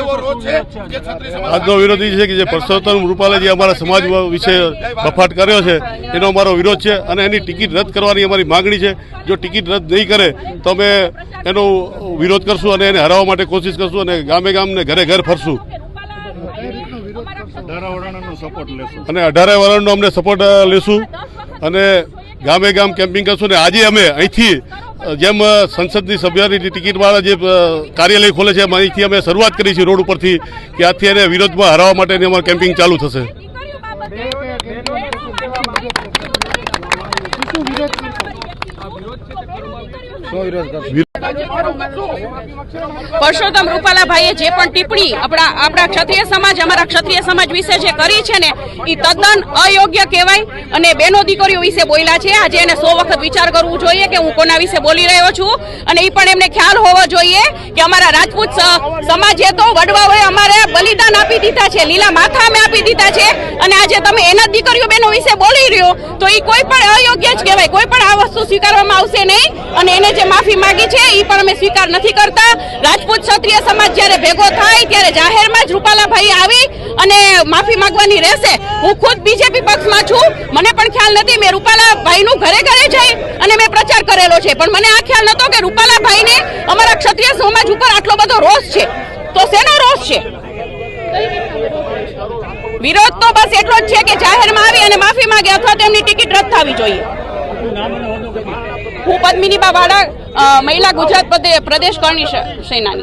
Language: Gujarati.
એવો રોજ છે કે છત્રી સમાજ આજનો વિરોધ એ છે કે જે પરસોત્તમ રૂપાલે જે અમારા સમાજ વિશે બફાટ કર્યો છે એનો અમારો વિરોધ છે અને એની ટિકિટ રદ કરવાની અમારી માગણી છે. જો ટિકિટ રદ નહીં કરે તો અમે એનો વિરોધ કરશું અને એને હરાવવા માટે કોશિશ કરશું અને ગામે ગામ ને ઘરે ઘર ફરશું. અને અઢારે વરણનો અમને સપોર્ટ લેશું. અને ગામે ગામ કેમ્પિંગ કરશું ને આજે અમે અહીંથી જેમ સંસદની સભ્યની ટિકિટવાળા જે કાર્યાલય ખોલે છે અહીંથી અમે શરૂઆત કરી છે રોડ ઉપરથી કે આજથી એને વિરોધમાં હરાવવા માટેની અમારું કેમ્પિંગ ચાલુ થશે. પરસોત્તમ રૂપાલાભાઈએ જે પણ ટિપ્પણી આપણા આપણા ક્ષત્રિય સમાજ, અમારા ક્ષત્રિય સમાજ વિશે જે કરી છે ને એ તદ્દન અયોગ્ય કહેવાય અને બેનો દીકરીઓ વિશે બોલ્યા છે. આજે એને સો વખત વિચાર કરવું જોઈએ કે હું કોના વિશે બોલી રહ્યો છું. અને એ પણ એમને ખ્યાલ હોવો જોઈએ કે અમારા રાજપૂત સમાજ સમાજે તો વડવાઓએ અમારે બલિદાન આપી દીધા છે, લીલા માથા અમે આપી દીધા છે. અને આજે તમે એના દીકરીઓ બેનો વિશે બોલી રહ્યો, તો એ કોઈ પણ અયોગ્ય જ કહેવાય. કોઈ પણ આ વસ્તુ સ્વીકારવામાં આવશે નહીં. અને એને જે માફી માંગી છે એ પણ અમે સ્વીકાર નથી કરતા. રાજપૂત ક્ષત્રિય સમાજ જ્યારે ભેગો થાય, ત્યારે જાહેરમાં જ રૂપાલાભાઈ આવી અને માફી માંગવાની રહેશે. હું ખુદ બીજેપી પક્ષમાં છું, મને પણ ખ્યાલ નથી, મેં રૂપાલાભાઈનું ઘરે ઘરે જઈ અને મેં પ્રચાર કરેલો છે. પણ મને આ ખ્યાલ નતો કે રૂપાલાભાઈને અમારા ક્ષત્રિય સમાજ ઉપર આટલો બધો રોષ છે. તો શેનો રોષ છે? વિરોધ તો બસ એટલો જ છે કે જાહેરમાં આવી અને માફી માંગે અથવા તેમની ટિકિટ રદ થવી જોઈએ. હું પદ્મિની બાવાડા મહિલા ગુજરાત પ્રદે- પ્રદેશ કરણી સેનાની.